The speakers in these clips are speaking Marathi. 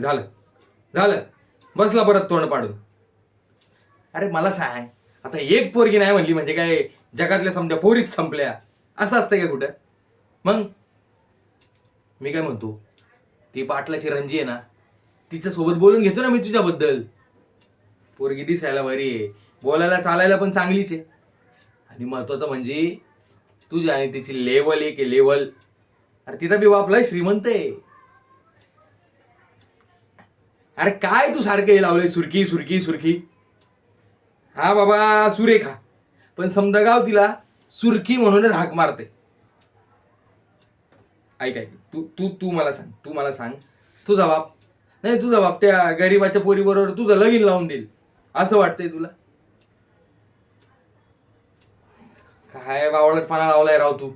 झालं. झालं. बसला परत तोंड पाडून. अरे मला सांग आता एक पोरगी नाही म्हणली म्हणजे काय जगातल्या समजा पोरीच संपल्या. असं असतं का कुठं? मग? मी काय म्हणतो ती पाटलाची रंजी आहे ना तिच्या सोबत बोलून घेतो ना मी तुझ्याबद्दल. पोरगी दिसायला बरी आहे बोलायला चालायला पण चांगलीच आहे. आणि महत्वाचं म्हणजे तुझी आणि तिची लेवल एक आहे लेवल अरे तिचा बी बापला श्रीमंत आहे. अरे काय तू सारखं हे लावलंय? सुरकी सुरकी सुरकी हा बाबा सुरेखा. पण समजा गाव तिला सुरखी म्हणूनच हाक मारते. ऐक ऐक. तू तू तू मला सांग तू मला सांग. तुझा बाप. नाही तुझा बाप त्या गरीबाच्या पोरीबरोबर तुझं लगीन लावून देईल. असं वाटतंय तुला? काय बावळटपणा लावलाय राव तू?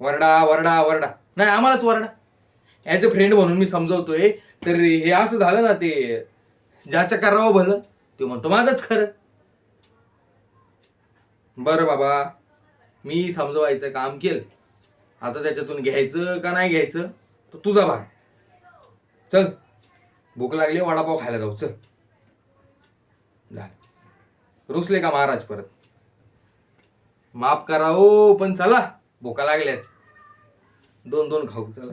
वरडा वरडा वरडा. नाही आम्हालाच वरडा. ॲज अ फ्रेंड म्हणून मी समजवतोय तर हे असं झालं ना ते ज्याच्या करावं भलं ते म्हणतो माझंच खरं. बरं बाबा मी समजवायचं काम केलं. आता त्याच्यातून घ्यायचं का नाही घ्यायचं तर तुझा भाग. चल भूक लागली वडापाव खायला जाऊ चल. झालं. रुसले का महाराज परत? माफ करा हो पण चला भुका लागल्यात. दोन दोन खाऊ चला.